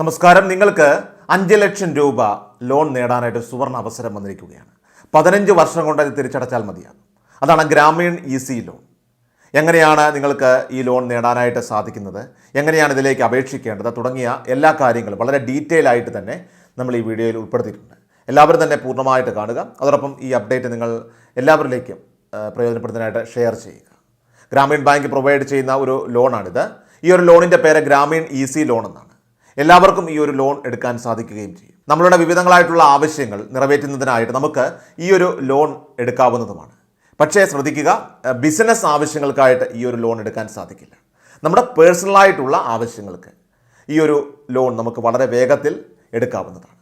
നമസ്കാരം. നിങ്ങൾക്ക് അഞ്ച് ലക്ഷം രൂപ ലോൺ നേടാനായിട്ട് സുവർണ അവസരം വന്നിരിക്കുകയാണ്. പതിനഞ്ച് വർഷം കൊണ്ട് അത് തിരിച്ചടച്ചാൽ മതിയാകും. അതാണ് ഗ്രാമീൺ ഈസി ലോൺ. എങ്ങനെയാണ് നിങ്ങൾക്ക് ഈ ലോൺ നേടാനായിട്ട് സാധിക്കുന്നത്? എങ്ങനെയാണ് ഇതിലേക്ക് അപേക്ഷിക്കേണ്ടത്? തുടങ്ങിയ എല്ലാ കാര്യങ്ങളും വളരെ ഡീറ്റെയിൽ ആയിട്ട് തന്നെ നമ്മൾ ഈ വീഡിയോയിൽ ഉൾപ്പെടുത്തിയിട്ടുണ്ട്. എല്ലാവരും തന്നെ പൂർണമായിട്ട് കാണുക. അതോടൊപ്പം ഈ അപ്ഡേറ്റ് നിങ്ങൾ എല്ലാവരിലേക്കും പ്രയോജനപ്പെടുത്തുന്നതിനായിട്ട് ഷെയർ ചെയ്യുക. ഗ്രാമീൺ ബാങ്ക് പ്രൊവൈഡ് ചെയ്യുന്ന ഒരു ലോണാണിത്. ഈ ഒരു ലോണിന്റെ പേര് ഗ്രാമീൺ ഈസി ലോൺ എന്നാണ്. എല്ലാവർക്കും ഈ ഒരു ലോൺ എടുക്കാൻ സാധിക്കുകയും ചെയ്യും. നമ്മളുടെ വിവിധങ്ങളായിട്ടുള്ള ആവശ്യങ്ങൾ നിറവേറ്റുന്നതിനായിട്ട് നമുക്ക് ഈ ഒരു ലോൺ എടുക്കാവുന്നതുമാണ്. പക്ഷേ ശ്രദ്ധിക്കുക ബിസിനസ് ആവശ്യങ്ങൾക്കായിട്ട് ഈ ഒരു ലോൺ എടുക്കാൻ സാധിക്കില്ല. നമ്മുടെ പേഴ്സണലായിട്ടുള്ള ആവശ്യങ്ങൾക്ക് ഈ ഒരു ലോൺ നമുക്ക് വളരെ വേഗത്തിൽ എടുക്കാവുന്നതാണ്.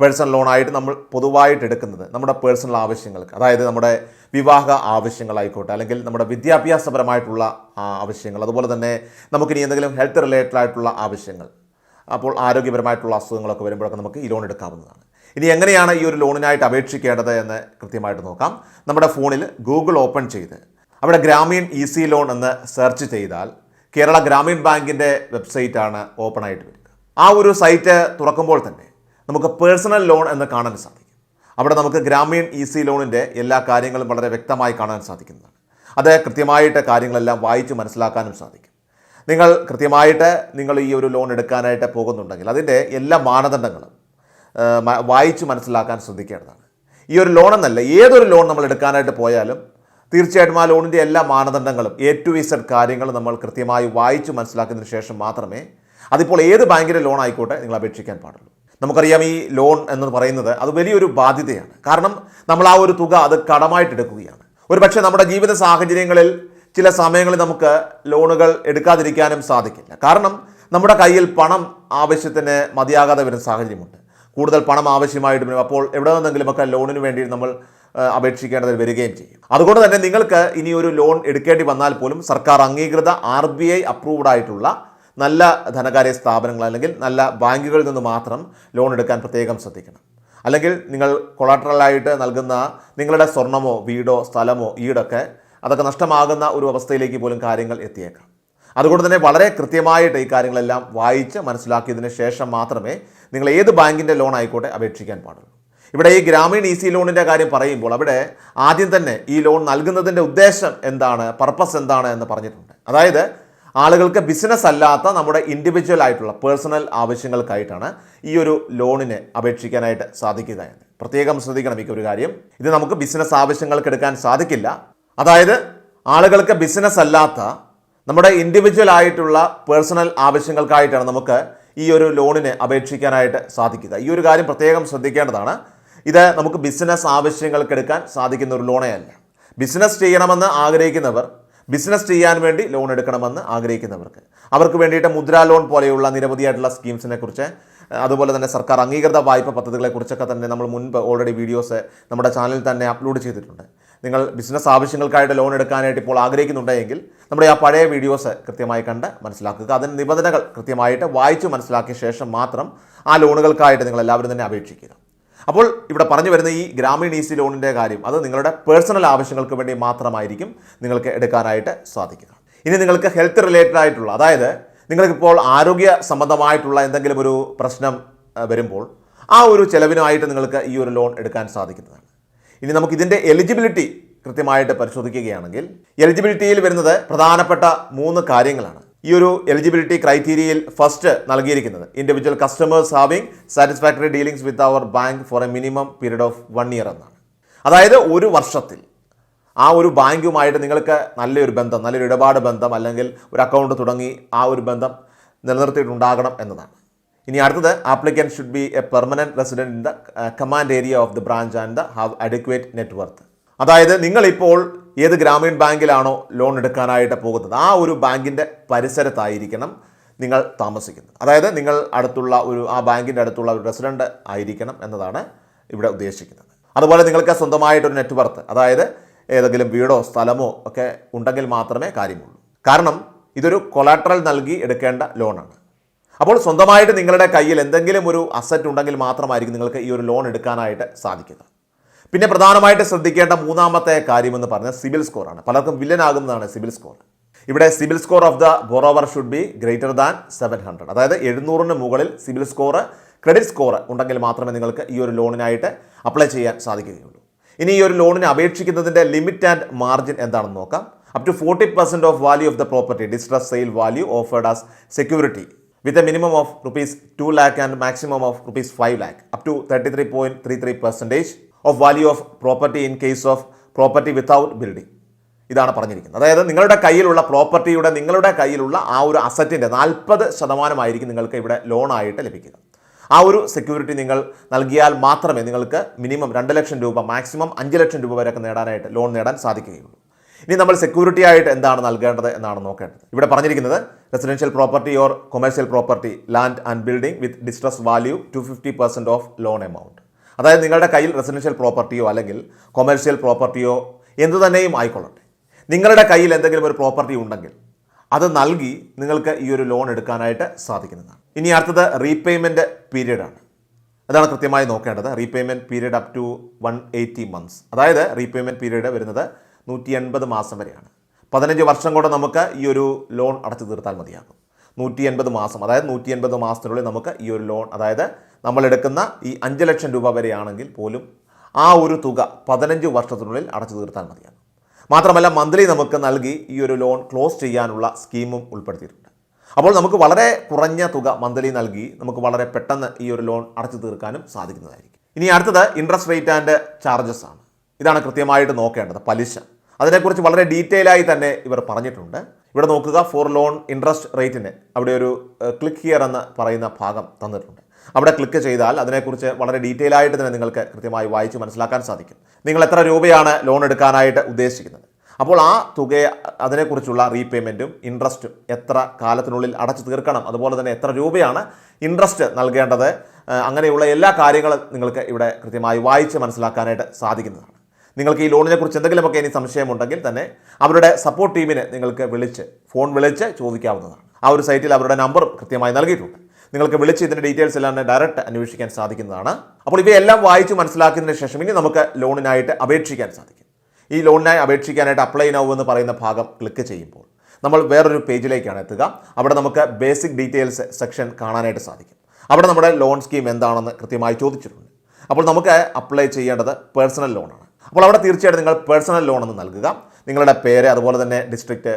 പേഴ്സണൽ ലോണായിട്ട് നമ്മൾ പൊതുവായിട്ട് എടുക്കുന്നത് നമ്മുടെ പേഴ്സണൽ ആവശ്യങ്ങൾക്ക് അതായത് നമ്മുടെ വിവാഹ ആവശ്യങ്ങളായിക്കോട്ടെ അല്ലെങ്കിൽ നമ്മുടെ വിദ്യാഭ്യാസപരമായിട്ടുള്ള ആവശ്യങ്ങൾ അതുപോലെ തന്നെ നമുക്കിനി എന്തെങ്കിലും ഹെൽത്ത് റിലേറ്റഡ് ആയിട്ടുള്ള ആവശ്യങ്ങൾ അപ്പോൾ ആരോഗ്യപരമായിട്ടുള്ള അസുഖങ്ങളൊക്കെ വരുമ്പോഴൊക്കെ നമുക്ക് ഈ ലോൺ എടുക്കാവുന്നതാണ്. ഇനി എങ്ങനെയാണ് ഈ ഒരു ലോണിനായിട്ട് അപേക്ഷിക്കേണ്ടത് എന്ന് കൃത്യമായിട്ട് നോക്കാം. നമ്മുടെ ഫോണിൽ ഗൂഗിൾ ഓപ്പൺ ചെയ്ത് അവിടെ ഗ്രാമീൺ ഈസി ലോൺ എന്ന് സെർച്ച് ചെയ്താൽ കേരള ഗ്രാമീൺ ബാങ്കിന്റെ വെബ്സൈറ്റാണ് ഓപ്പൺ ആയിട്ട് വരിക. ആ ഒരു സൈറ്റ് തുറക്കുമ്പോൾ തന്നെ നമുക്ക് പേഴ്സണൽ ലോൺ എന്ന് കാണാൻ സാധിക്കും. അവിടെ നമുക്ക് ഗ്രാമീൺ ഈസി ലോണിന്റെ എല്ലാ കാര്യങ്ങളും വളരെ വ്യക്തമായി കാണാൻ സാധിക്കുന്നതാണ്. അത് കൃത്യമായിട്ട് കാര്യങ്ങളെല്ലാം വായിച്ച് മനസ്സിലാക്കാനും സാധിക്കും. നിങ്ങൾ കൃത്യമായിട്ട് നിങ്ങൾ ഈ ഒരു ലോൺ എടുക്കാനായിട്ട് പോകുന്നുണ്ടെങ്കിൽ അതിന്റെ എല്ലാ മാനദണ്ഡങ്ങളും വായിച്ച് മനസ്സിലാക്കാൻ ശ്രദ്ധിക്കേണ്ടതാണ്. ഈ ഒരു ലോൺ എന്നല്ല ഏതൊരു ലോൺ നമ്മൾ എടുക്കാനായിട്ട് പോയാലും തീർച്ചയായിട്ടും ആ ലോണിന്റെ എല്ലാ മാനദണ്ഡങ്ങളും എ ടു ഇസഡ് കാര്യങ്ങൾ നമ്മൾ കൃത്യമായി വായിച്ച് മനസ്സിലാക്കുന്നതിന് ശേഷം മാത്രമേ അതിപ്പോൾ ഏത് ബാങ്കിന്റെ ലോൺ ആയിക്കോട്ടെ നിങ്ങൾ അപേക്ഷിക്കാൻ പാടുള്ളൂ. നമുക്കറിയാം ഈ ലോൺ എന്ന് പറയുന്നത് അത് വലിയൊരു ബാധ്യതയാണ്. കാരണം നമ്മൾ ആ ഒരു തുക അത് കടമായിട്ട് എടുക്കുകയാണ് ഒരു പക്ഷേ നമ്മുടെ ജീവിത സാഹചര്യങ്ങളിൽ ചില സമയങ്ങളിൽ നമുക്ക് ലോണുകൾ എടുക്കാതിരിക്കാനും സാധിക്കില്ല. കാരണം നമ്മുടെ കയ്യിൽ പണം ആവശ്യത്തിന് മതിയാകാതെ വരുന്ന സാഹചര്യമുണ്ട്. കൂടുതൽ പണം ആവശ്യമായിട്ട് വരും. അപ്പോൾ എവിടെ നിന്നെങ്കിലുമൊക്കെ ലോണിന് വേണ്ടി നമ്മൾ അപേക്ഷിക്കേണ്ടത് വരികയും ചെയ്യും. അതുകൊണ്ട് തന്നെ നിങ്ങൾക്ക് ഇനി ഒരു ലോൺ എടുക്കേണ്ടി വന്നാൽ പോലും സർക്കാർ അംഗീകൃത ആർ ബി ഐ അപ്രൂവ്ഡ് ആയിട്ടുള്ള നല്ല ധനകാര്യ സ്ഥാപനങ്ങൾ അല്ലെങ്കിൽ നല്ല ബാങ്കുകളിൽ നിന്ന് മാത്രം ലോൺ എടുക്കാൻ പ്രത്യേകം ശ്രദ്ധിക്കണം. അല്ലെങ്കിൽ നിങ്ങൾ കൊളാട്രലായിട്ട് നൽകുന്ന നിങ്ങളുടെ സ്വർണമോ വീടോ സ്ഥലമോ ഈടൊക്കെ അതൊക്കെ നഷ്ടമാകുന്ന ഒരു അവസ്ഥയിലേക്ക് പോലും കാര്യങ്ങൾ എത്തിയേക്കാം. അതുകൊണ്ട് തന്നെ വളരെ കൃത്യമായിട്ട് ഈ കാര്യങ്ങളെല്ലാം വായിച്ച് മനസ്സിലാക്കിയതിന് ശേഷം മാത്രമേ നിങ്ങൾ ഏത് ബാങ്കിന്റെ ലോൺ ആയിക്കോട്ടെ അപേക്ഷിക്കാൻ പാടുള്ളൂ. ഇവിടെ ഈ ഗ്രാമീൺ ഈസി ലോണിന്റെ കാര്യം പറയുമ്പോൾ അവിടെ ആദ്യം തന്നെ ഈ ലോൺ നൽകുന്നതിന്റെ ഉദ്ദേശം എന്താണ് പർപ്പസ് എന്താണ് എന്ന് പറഞ്ഞിട്ടുണ്ട്. അതായത് ആളുകൾക്ക് ബിസിനസ് അല്ലാത്ത നമ്മുടെ ഇൻഡിവിജ്വൽ ആയിട്ടുള്ള പേഴ്സണൽ ആവശ്യങ്ങൾക്കായിട്ടാണ് ഈ ഒരു ലോണിന് അപേക്ഷിക്കാനായിട്ട് സാധിക്കുക എന്ന്. പ്രത്യേകം ശ്രദ്ധിക്കണം ഈ ഒരു കാര്യം. ഇത് നമുക്ക് ബിസിനസ് ആവശ്യങ്ങൾക്ക് എടുക്കാൻ സാധിക്കില്ല. അതായത് ആളുകൾക്ക് ബിസിനസ് അല്ലാത്ത നമ്മുടെ ഇൻഡിവിജ്വൽ ആയിട്ടുള്ള പേഴ്സണൽ ആവശ്യങ്ങൾക്കായിട്ടാണ് നമുക്ക് ഈ ഒരു ലോണിന് അപേക്ഷിക്കാനായിട്ട് സാധിക്കുക. ഈ ഒരു കാര്യം പ്രത്യേകം ശ്രദ്ധിക്കേണ്ടതാണ്. ഇത് നമുക്ക് ബിസിനസ് ആവശ്യങ്ങൾക്ക് എടുക്കാൻ സാധിക്കുന്ന ഒരു ലോണേ അല്ല. ബിസിനസ് ചെയ്യണമെന്ന് ആഗ്രഹിക്കുന്നവർ ബിസിനസ് ചെയ്യാൻ വേണ്ടി ലോൺ എടുക്കണമെന്ന് ആഗ്രഹിക്കുന്നവർക്ക്. അവർക്ക് വേണ്ടിയിട്ട് മുദ്രാ ലോൺ പോലെയുള്ള നിരവധിയായിട്ടുള്ള സ്കീംസിനെ കുറിച്ച് അതുപോലെ തന്നെ സർക്കാർ അംഗീകൃത വായ്പ പദ്ധതികളെക്കുറിച്ചൊക്കെ തന്നെ നമ്മൾ മുൻപ് ഓൾറെഡി വീഡിയോസ് നമ്മുടെ ചാനലിൽ തന്നെ അപ്ലോഡ് ചെയ്തിട്ടുണ്ട്. നിങ്ങൾ ബിസിനസ് ആവശ്യങ്ങൾക്കായിട്ട് ലോൺ എടുക്കാനായിട്ട് ഇപ്പോൾ ആഗ്രഹിക്കുന്നുണ്ടെങ്കിൽ നമ്മുടെ ആ പഴയ വീഡിയോസ് കൃത്യമായി കണ്ട് മനസ്സിലാക്കുക. അതിന് നിബന്ധനകൾ കൃത്യമായിട്ട് വായിച്ചു മനസ്സിലാക്കിയ ശേഷം മാത്രം ആ ലോണുകൾക്കായിട്ട് നിങ്ങൾ എല്ലാവരും തന്നെ അപേക്ഷിക്കുക. അപ്പോൾ ഇവിടെ പറഞ്ഞു വരുന്ന ഈ ഗ്രാമീൺ ഈസി ലോണിന്റെ കാര്യം അത് നിങ്ങളുടെ പേഴ്സണൽ ആവശ്യങ്ങൾക്ക് വേണ്ടി മാത്രമായിരിക്കും നിങ്ങൾക്ക് എടുക്കാനായിട്ട് സാധിക്കുക. ഇനി നിങ്ങൾക്ക് ഹെൽത്ത് റിലേറ്റഡ് ആയിട്ടുള്ള അതായത് നിങ്ങൾക്കിപ്പോൾ ആരോഗ്യ സംബന്ധമായിട്ടുള്ള എന്തെങ്കിലും ഒരു പ്രശ്നം വരുമ്പോൾ ആ ഒരു ചെലവിനായിട്ട് നിങ്ങൾക്ക് ഈ ഒരു ലോൺ എടുക്കാൻ സാധിക്കുന്നതാണ്. ഇനി നമുക്ക് ഇതിന്റെ എലിജിബിലിറ്റി കൃത്യമായിട്ട് പരിശോധിക്കുകയാണെങ്കിൽ എലിജിബിലിറ്റിയിൽ വരുന്നത് പ്രധാനപ്പെട്ട മൂന്ന് കാര്യങ്ങളാണ്. ഈ ഒരു എലിജിബിലിറ്റി ക്രൈറ്റീരിയയിൽ ഫസ്റ്റ് നൽകിയിരിക്കുന്നത് individual customers having satisfactory dealings with our bank for a minimum period of one year എന്നാണ്. അതായത് ഒരു വർഷത്തിൽ ആ ഒരു ബാങ്കുമായിട്ട് നിങ്ങൾക്ക് നല്ലൊരു ബന്ധം നല്ലൊരു ഇടപാട് ബന്ധം അല്ലെങ്കിൽ ഒരു അക്കൗണ്ട് തുടങ്ങി ആ ഒരു ബന്ധം നിലനിർത്തിയിട്ടുണ്ടാകണം എന്നതാണ്. ഇനി അടുത്തത് applicant should be a permanent resident in the command area of the branch and the have adequate net worth അതായത് നിങ്ങളിപ്പോൾ ഏത് ഗ്രാമീൺ ബാങ്കിലാണോ ലോൺ എടുക്കാനായിട്ട് പോകുന്നത് ആ ഒരു ബാങ്കിന്റെ പരിസരത്തായിരിക്കണം നിങ്ങൾ താമസിക്കുന്നത്. അതായത് നിങ്ങൾ അടുത്തുള്ള ഒരു ആ ബാങ്കിന്റെ അടുത്തുള്ള ഒരു റെസിഡന്റ് ആയിരിക്കണം എന്നതാണ് ഇവിടെ ഉദ്ദേശിക്കുന്നത്. അതുപോലെ നിങ്ങൾക്ക് സ്വന്തമായിട്ടൊരു നെറ്റ്വർത്ത് അതായത് ഏതെങ്കിലും വീടോ സ്ഥലമോ ഒക്കെ ഉണ്ടെങ്കിൽ മാത്രമേ കാര്യമുള്ളൂ. കാരണം ഇതൊരു കൊളാട്രൽ നൽകി എടുക്കേണ്ട ലോണാണ് അപ്പോൾ സ്വന്തമായിട്ട് നിങ്ങളുടെ കയ്യിൽ എന്തെങ്കിലും ഒരു അസറ്റ് ഉണ്ടെങ്കിൽ മാത്രമായിരിക്കും നിങ്ങൾക്ക് ഈ ഒരു ലോൺ എടുക്കാനായിട്ട് സാധിക്കുന്നത്. പിന്നെ പ്രധാനമായിട്ട് ശ്രദ്ധിക്കേണ്ട മൂന്നാമത്തെ കാര്യമെന്ന് പറഞ്ഞാൽ സിബിൽ സ്കോറാണ് പലർക്കും വില്ലനാകുന്നതാണ് സിബിൽ സ്കോർ ഇവിടെ CIBIL score of the borrower should be greater than seven hundred അതായത് എഴുന്നൂറിന് മുകളിൽ സിബിൽ സ്കോർ ക്രെഡിറ്റ് സ്കോർ ഉണ്ടെങ്കിൽ മാത്രമേ നിങ്ങൾക്ക് ഈ ഒരു ലോണിനായിട്ട് അപ്ലൈ ചെയ്യാൻ സാധിക്കുകയുള്ളൂ. ഇനി ഈ ഒരു ലോണിന് അപേക്ഷിക്കുന്നതിന്റെ ലിമിറ്റ് ആൻഡ് മാർജിൻ എന്താണെന്ന് നോക്കാം. Up to forty percent of value of the property distress sale value offered as security with a minimum of rupees two lakh and maximum of rupees five lakh up to thirty three point three three percentage of value of property in case of property without building ഇതാണ് പറഞ്ഞിരിക്കുന്നത്. അതായത് നിങ്ങളുടെ കയ്യിലുള്ള പ്രോപ്പർട്ടിയുടെ നിങ്ങളുടെ കയ്യിലുള്ള ആ ഒരു അസറ്റിന്റെ നാൽപ്പത് ശതമാനമായിരിക്കും നിങ്ങൾക്ക് ഇവിടെ ലോണായിട്ട് ലഭിക്കുക. ആ ഒരു സെക്യൂരിറ്റി നിങ്ങൾ നൽകിയാൽ മാത്രമേ നിങ്ങൾക്ക് മിനിമം രണ്ട് ലക്ഷം രൂപ മാക്സിമം അഞ്ച് ലക്ഷം രൂപ വരെയൊക്കെ നേടാനായിട്ട് ലോൺ നേടാൻ സാധിക്കുകയുള്ളൂ. ഇനി നമ്മൾ സെക്യൂരിറ്റി ആയിട്ട് എന്താണ് നൽകേണ്ടത് എന്നാണ് നോക്കേണ്ടത്. ഇവിടെ പറഞ്ഞിരിക്കുന്നത് residential property or commercial property land and building with distress value to fifty percent of loan amount അതായത് നിങ്ങളുടെ കയ്യിൽ റെസിഡൻഷ്യൽ പ്രോപ്പർട്ടിയോ അല്ലെങ്കിൽ കൊമേഴ്സ്യൽ പ്രോപ്പർട്ടിയോ എന്തു തന്നെയും ആയിക്കൊള്ളട്ടെ. നിങ്ങളുടെ കയ്യിൽ എന്തെങ്കിലും ഒരു പ്രോപ്പർട്ടി ഉണ്ടെങ്കിൽ അത് നൽകി നിങ്ങൾക്ക് ഈ ഒരു ലോൺ എടുക്കാനായിട്ട് സാധിക്കുന്നതാണ്. ഇനി അടുത്തത് റീപേയ്മെന്റ് പീരീഡാണ് അതാണ് കൃത്യമായി നോക്കേണ്ടത്. Repayment period up to one eighty months അതായത് റീപേയ്മെന്റ് പീരീഡ് വരുന്നത് നൂറ്റി എൺപത് മാസം വരെയാണ്. പതിനഞ്ച് വർഷം കൊണ്ട് നമുക്ക് ഈ ഒരു ലോൺ അടച്ചു തീർത്താൽ മതിയാകും. നൂറ്റി എൺപത് മാസം അതായത് നൂറ്റി എൺപത് മാസത്തിനുള്ളിൽ നമുക്ക് ഈ ഒരു ലോൺ അതായത് നമ്മൾ എടുക്കുന്ന ഈ അഞ്ച് ലക്ഷം രൂപ വരെയാണെങ്കിൽ പോലും ആ ഒരു തുക പതിനഞ്ച് വർഷത്തിനുള്ളിൽ അടച്ചു തീർത്താൽ മതിയാകും. മാത്രമല്ല മന്ത്ലി നമുക്ക് നൽകി ഈ ഒരു ലോൺ ക്ലോസ് ചെയ്യാനുള്ള സ്കീമും ഉൾപ്പെടുത്തിയിട്ടുണ്ട്. അപ്പോൾ നമുക്ക് വളരെ കുറഞ്ഞ തുക മന്ത്ലി നൽകി നമുക്ക് വളരെ പെട്ടെന്ന് ഈ ഒരു ലോൺ അടച്ചു തീർക്കാനും സാധിക്കുന്നതായിരിക്കും. ഇനി അടുത്തത് ഇൻട്രസ്റ്റ് റേറ്റ് ആൻഡ് ചാർജസ് ആണ്. ഇതാണ് കൃത്യമായിട്ട് നോക്കേണ്ടത് പലിശ. അതിനെക്കുറിച്ച് വളരെ ഡീറ്റെയിൽ ആയി തന്നെ ഇവർ പറഞ്ഞിട്ടുണ്ട്. ഇവിടെ നോക്കുക ഫോർ ലോൺ ഇൻട്രസ്റ്റ് റേറ്റിന് അവിടെ ഒരു ക്ലിക്ക് ഹിയർ എന്ന് പറയുന്ന ഭാഗം തന്നിട്ടുണ്ട്. അവിടെ ക്ലിക്ക് ചെയ്താൽ അതിനെക്കുറിച്ച് വളരെ ഡീറ്റെയിൽ ആയിട്ട് തന്നെ നിങ്ങൾക്ക് കൃത്യമായി വായിച്ച് മനസ്സിലാക്കാൻ സാധിക്കും. നിങ്ങൾ എത്ര രൂപയാണ് ലോൺ എടുക്കാനായിട്ട് ഉദ്ദേശിക്കുന്നത്? അപ്പോൾ ആ തുകയെ അതിനെക്കുറിച്ചുള്ള റീപേയ്മെന്റും ഇൻട്രസ്റ്റും എത്ര കാലത്തിനുള്ളിൽ അടച്ചു തീർക്കണം അതുപോലെ തന്നെ എത്ര രൂപയാണ് ഇൻട്രസ്റ്റ് നൽകേണ്ടത് അങ്ങനെയുള്ള എല്ലാ കാര്യങ്ങളും നിങ്ങൾക്ക് ഇവിടെ കൃത്യമായി വായിച്ച് മനസ്സിലാക്കാനായിട്ട് സാധിക്കുന്നതാണ്. നിങ്ങൾക്ക് ഈ ലോണിനെ കുറിച്ച് എന്തെങ്കിലുമൊക്കെ ഇനി സംശയമുണ്ടെങ്കിൽ തന്നെ അവരുടെ സപ്പോർട്ട് ടീമിനെ നിങ്ങൾക്ക് വിളിച്ച് ഫോൺ വിളിച്ച് ചോദിക്കാവുന്നതാണ്. ആ ഒരു സൈറ്റിൽ അവരുടെ നമ്പർ കൃത്യമായി നൽകിയിട്ടുണ്ട്. നിങ്ങൾക്ക് വിളിച്ച് ഇതിന്റെ ഡീറ്റെയിൽസ് എല്ലാം ഡയറക്റ്റ് അന്വേഷിക്കാൻ സാധിക്കുന്നതാണ്. അപ്പോൾ ഇവയെല്ലാം വായിച്ച് മനസ്സിലാക്കിയതിന് ശേഷം ഇനി നമുക്ക് ലോണിനായിട്ട് അപേക്ഷിക്കാൻ സാധിക്കും. ഈ ലോണിനായി അപേക്ഷിക്കാനായിട്ട് അപ്ലൈ നൗ എന്ന് പറയുന്ന ഭാഗം ക്ലിക്ക് ചെയ്യുമ്പോൾ നമ്മൾ വേറൊരു പേജിലേക്കാണ് എത്തുക. അവിടെ നമുക്ക് ബേസിക് ഡീറ്റെയിൽസ് സെക്ഷൻ കാണാനായിട്ട് സാധിക്കും. അവിടെ നമ്മുടെ ലോൺ സ്കീം എന്താണെന്ന് കൃത്യമായി ചോദിച്ചിട്ടുണ്ട്. അപ്പോൾ നമുക്ക് അപ്ലൈ ചെയ്യേണ്ടത് പേഴ്സണൽ ലോണാണ് അപ്പോൾ അവിടെ തീർച്ചയായിട്ടും നിങ്ങൾ പേഴ്സണൽ ലോൺ ഒന്ന് നൽകുക. നിങ്ങളുടെ പേര് അതുപോലെ തന്നെ district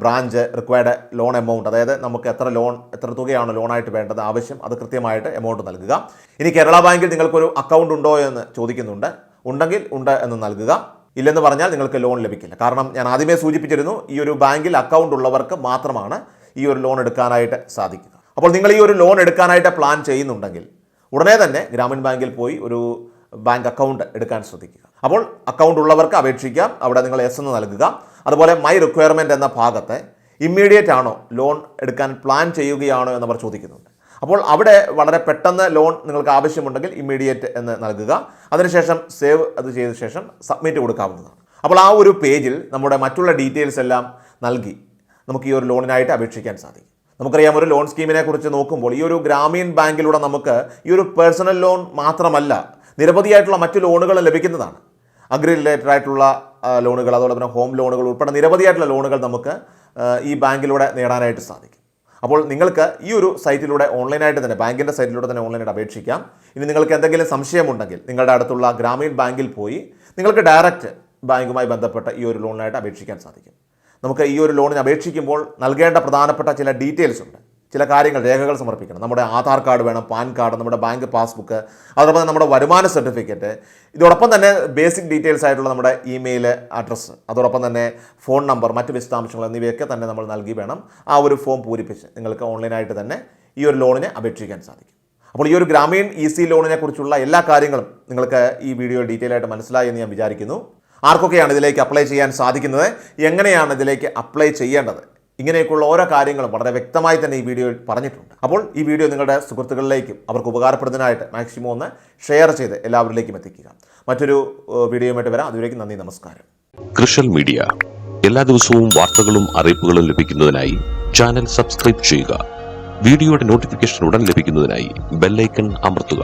branch required loan amount അതായത് നമുക്ക് എത്ര ലോൺ എത്ര തുകയാണ് ലോണായിട്ട് വേണ്ടത് ആവശ്യം അത് കൃത്യമായിട്ട് എമൗണ്ട് നൽകുക. ഇനി കേരള ബാങ്കിൽ നിങ്ങൾക്കൊരു അക്കൗണ്ട് ഉണ്ടോ എന്ന് ചോദിക്കുന്നുണ്ട്. ഉണ്ടെങ്കിൽ ഉണ്ട് എന്ന് നൽകുക. ഇല്ലെന്ന് പറഞ്ഞാൽ നിങ്ങൾക്ക് ലോൺ ലഭിക്കില്ല. കാരണം ഞാൻ ആദ്യമേ സൂചിപ്പിച്ചിരുന്നു ഈ ഒരു ബാങ്കിൽ അക്കൗണ്ട് ഉള്ളവർക്ക് മാത്രമാണ് ഈ ഒരു ലോൺ എടുക്കാനായിട്ട് സാധിക്കുക. അപ്പോൾ നിങ്ങൾ ഈ ഒരു ലോൺ എടുക്കാനായിട്ട് പ്ലാൻ ചെയ്യുന്നുണ്ടെങ്കിൽ ഉടനെ തന്നെ ഗ്രാമീൺ ബാങ്കിൽ പോയി ഒരു ബാങ്ക് അക്കൗണ്ട് എടുക്കാൻ ശ്രദ്ധിക്കുക. അപ്പോൾ അക്കൗണ്ട് ഉള്ളവർക്ക് അപേക്ഷിക്കാം. അവിടെ നിങ്ങൾ എസ് എന്ന് നൽകുക. അതുപോലെ മൈ റിക്വയർമെന്റ് എന്ന ഭാഗത്തെ ഇമ്മീഡിയറ്റ് ആണോ ലോൺ എടുക്കാൻ പ്ലാൻ ചെയ്യുകയാണോ എന്നവർ ചോദിക്കുന്നുണ്ട്. അപ്പോൾ അവിടെ വളരെ പെട്ടെന്ന് ലോൺ നിങ്ങൾക്ക് ആവശ്യമുണ്ടെങ്കിൽ ഇമ്മീഡിയറ്റ് എന്ന് നൽകുക. അതിനുശേഷം സേവ് അത് ചെയ്ത ശേഷം സബ്മിറ്റ് കൊടുക്കാവുന്നതാണ്. അപ്പോൾ ആ ഒരു പേജിൽ നമ്മുടെ മറ്റുള്ള ഡീറ്റെയിൽസ് എല്ലാം നൽകി നമുക്ക് ഈ ഒരു ലോണിനായിട്ട് അപേക്ഷിക്കാൻ സാധിക്കും. നമുക്കറിയാം ഒരു ലോൺ സ്കീമിനെ കുറിച്ച് നോക്കുമ്പോൾ ഈ ഒരു ഗ്രാമീൺ ബാങ്കിലൂടെ നമുക്ക് ഈ ഒരു പേഴ്സണൽ ലോൺ മാത്രമല്ല നിരവധിയായിട്ടുള്ള മറ്റു ലോണുകൾ ലഭിക്കുന്നതാണ്. അഗ്രി റിലേറ്റഡ് ആയിട്ടുള്ള ലോണുകൾ അതോടൊപ്പം ഹോം ലോണുകൾ ഉൾപ്പെടെ നിരവധിയായിട്ടുള്ള ലോണുകൾ നമുക്ക് ഈ ബാങ്കിലൂടെ നേടാനായിട്ട് സാധിക്കും. അപ്പോൾ നിങ്ങൾക്ക് ഈ ഒരു സൈറ്റിലൂടെ ഓൺലൈനായിട്ട് തന്നെ ബാങ്കിന്റെ സൈറ്റിലൂടെ തന്നെ ഓൺലൈനായിട്ട് അപേക്ഷിക്കാം. ഇനി നിങ്ങൾക്ക് എന്തെങ്കിലും സംശയമുണ്ടെങ്കിൽ നിങ്ങളുടെ അടുത്തുള്ള ഗ്രാമീൺ ബാങ്കിൽ പോയി നിങ്ങൾക്ക് ഡയറക്റ്റ് ബാങ്കുമായി ബന്ധപ്പെട്ട ഈ ഒരു ലോണിനായിട്ട് അപേക്ഷിക്കാൻ സാധിക്കും. നമുക്ക് ഈ ഒരു ലോണിന് അപേക്ഷിക്കുമ്പോൾ നൽകേണ്ട പ്രധാനപ്പെട്ട ചില ഡീറ്റെയിൽസ് ഉണ്ട്. ചില കാര്യങ്ങൾ രേഖകൾ സമർപ്പിക്കണം. നമ്മുടെ ആധാർ കാർഡ് വേണം പാൻ കാർഡ് നമ്മുടെ ബാങ്ക് പാസ്ബുക്ക് അതോടൊപ്പം തന്നെ നമ്മുടെ വരുമാന സർട്ടിഫിക്കറ്റ് ഇതോടൊപ്പം തന്നെ ബേസിക് ഡീറ്റെയിൽസ് ആയിട്ടുള്ള നമ്മുടെ ഇമെയിൽ അഡ്രസ്സ് അതോടൊപ്പം തന്നെ ഫോൺ നമ്പർ മറ്റ് വിശദാംശങ്ങൾ എന്നിവയൊക്കെ തന്നെ നമ്മൾ നൽകി വേണം ആ ഒരു ഫോം പൂരിപ്പിച്ച് നിങ്ങൾക്ക് ഓൺലൈനായിട്ട് തന്നെ ഈ ഒരു ലോണിനെ അപേക്ഷിക്കാൻ സാധിക്കും. അപ്പോൾ ഈ ഒരു ഗ്രാമീൺ ഈസി ലോണിനെ കുറിച്ചുള്ള എല്ലാ കാര്യങ്ങളും നിങ്ങൾക്ക് ഈ വീഡിയോ ഡീറ്റെയിൽ ആയിട്ട് മനസ്സിലായി എന്ന് ഞാൻ വിചാരിക്കുന്നു. ആർക്കൊക്കെയാണ് ഇതിലേക്ക് അപ്ലൈ ചെയ്യാൻ സാധിക്കുന്നത്? എങ്ങനെയാണ് ഇതിലേക്ക് അപ്ലൈ ചെയ്യേണ്ടത്? ഇങ്ങനെയൊക്കെയുള്ള ഓരോ കാര്യങ്ങളും വളരെ വ്യക്തമായി തന്നെ ഈ വീഡിയോയിൽ പറഞ്ഞിട്ടുണ്ട്. അപ്പോൾ ഈ വീഡിയോ നിങ്ങളുടെ സുഹൃത്തുക്കളിലേക്കും അവർക്ക് ഉപകാരപ്പെടുന്നതിനായിട്ട് മാക്സിമം ഒന്ന് ഷെയർ ചെയ്ത് എല്ലാവരിലേക്കും എത്തിക്കുക. മറ്റൊരു വീഡിയോയുമായിട്ട് വരാം. അതുവരേക്കും നന്ദി നമസ്കാരം. കൃഷൽ മീഡിയ. എല്ലാ ദിവസവും വാർത്തകളും അറിയിപ്പുകളും ലഭിക്കുന്നതിനായി ചാനൽ സബ്സ്ക്രൈബ് ചെയ്യുക. വീഡിയോയുടെ നോട്ടിഫിക്കേഷൻ ഉടൻ ലഭിക്കുന്നതിനായി ബെല്ലൈക്കൺ അമർത്തുക.